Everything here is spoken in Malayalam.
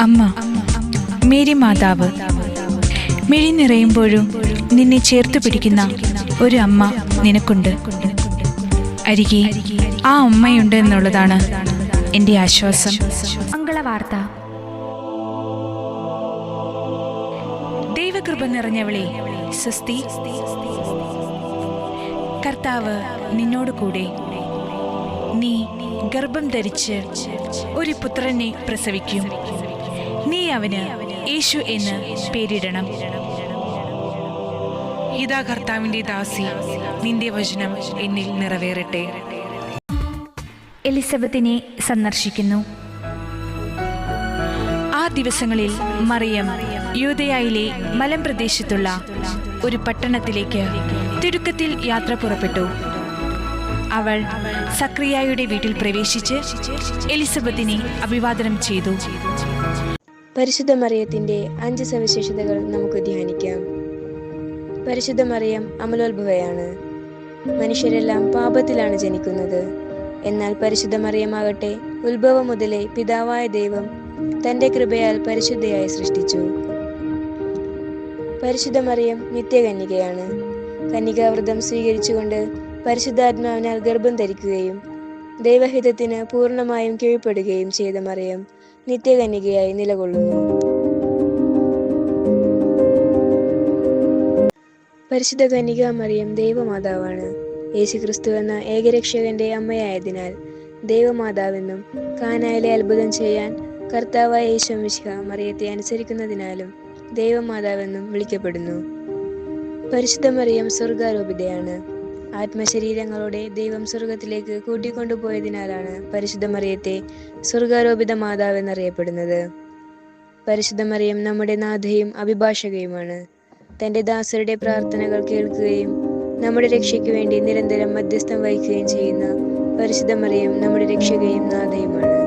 അമ്മ മേരി മാതാവ് മിഴി നിറയുമ്പോഴും നിന്നെ ചേർത്ത് പിടിക്കുന്ന ഒരു അമ്മ നിനക്കുണ്ട്. അരികെ ആ അമ്മയുണ്ട് എന്നുള്ളതാണ് എന്റെ ആശ്വാസം. മംഗളവാർത്ത. ദൈവകൃപ നിറഞ്ഞവളെ സ്വസ്തി കർത്താവ് നിന്നോട് കൂടെ. നീ ഗർഭം ധരിച്ച് ഒരു പുത്രനെ പ്രസവിക്കും. നീ അവന് യേശു എന്ന് പേരിടണം. ഇതാ കർത്താവിന്റെ ദാസി. നിന്റെ വചനം എന്നിൽ നിറവേറട്ടെ. എലിസബത്തിനെ സന്ദർശിക്കുന്നു. ആ ദിവസങ്ങളിൽ മറിയം യൂതയായിലെ മലമ്പ്രദേശത്തുള്ള ഒരു പട്ടണത്തിലേക്ക് തിടുക്കത്തിൽ യാത്ര പുറപ്പെട്ടു. അവൾ സക്രിയായുടെ വീട്ടിൽ പ്രവേശിച്ച് എലിസബത്തിനെ അഭിവാദനം ചെയ്തു. പരിശുദ്ധ മറിയത്തിന്റെ അഞ്ച് സവിശേഷതകൾ നമുക്ക് ധ്യാനിക്കാം. പരിശുദ്ധ മറിയം അമലോത്ഭവയാണ്. മനുഷ്യരെല്ലാം പാപത്തിലാണ് ജനിക്കുന്നത്. എന്നാൽ പരിശുദ്ധ മറിയമാകട്ടെ ഉത്ഭവം മുതലേ പിതാവായ ദൈവം തന്റെ കൃപയാൽ പരിശുദ്ധയായി സൃഷ്ടിച്ചു. പരിശുദ്ധ മറിയം നിത്യകന്യകയാണ്. കന്യകാവ്രതം സ്വീകരിച്ചുകൊണ്ട് പരിശുദ്ധാത്മാവിനാൽ ഗർഭം ധരിക്കുകയും ദൈവഹിതത്തിന് പൂർണമായും കീഴ്പ്പെടുകയും ചെയ്ത മറിയം നിത്യകന്യകയായി നിലകൊള്ളുന്നു. പരിശുദ്ധ കന്യക മറിയം ദൈവമാതാവാണ്. യേശുക്രിസ്തു എന്ന ഏകരക്ഷകന്റെ അമ്മയായതിനാൽ ദൈവമാതാവെന്നും കാനായിലെ അത്ഭുതം ചെയ്യാൻ കർത്താവായ യേശു മിശിഹ മറിയത്തെ അനുസരിക്കുന്നതിനാലും ദൈവമാതാവെന്നും വിളിക്കപ്പെടുന്നു. പരിശുദ്ധ മറിയം സ്വർഗാരോപിതയാണ്. ആത്മശരീരങ്ങളോടെ ദൈവം സ്വർഗത്തിലേക്ക് കൂട്ടിക്കൊണ്ടുപോയതിനാലാണ് പരിശുദ്ധ മറിയത്തെ സ്വർഗാരോപിത മാതാവെന്നറിയപ്പെടുന്നത് പരിശുദ്ധ മറിയം നമ്മുടെ നാഥയും അഭിഭാഷകയുമാണ്. തന്റെ ദാസരുടെ പ്രാർത്ഥനകൾ കേൾക്കുകയും നമ്മുടെ രക്ഷയ്ക്ക് വേണ്ടി നിരന്തരം മധ്യസ്ഥം വഹിക്കുകയും ചെയ്യുന്ന പരിശുദ്ധ മറിയം നമ്മുടെ രക്ഷകയും നാഥയുമാണ്.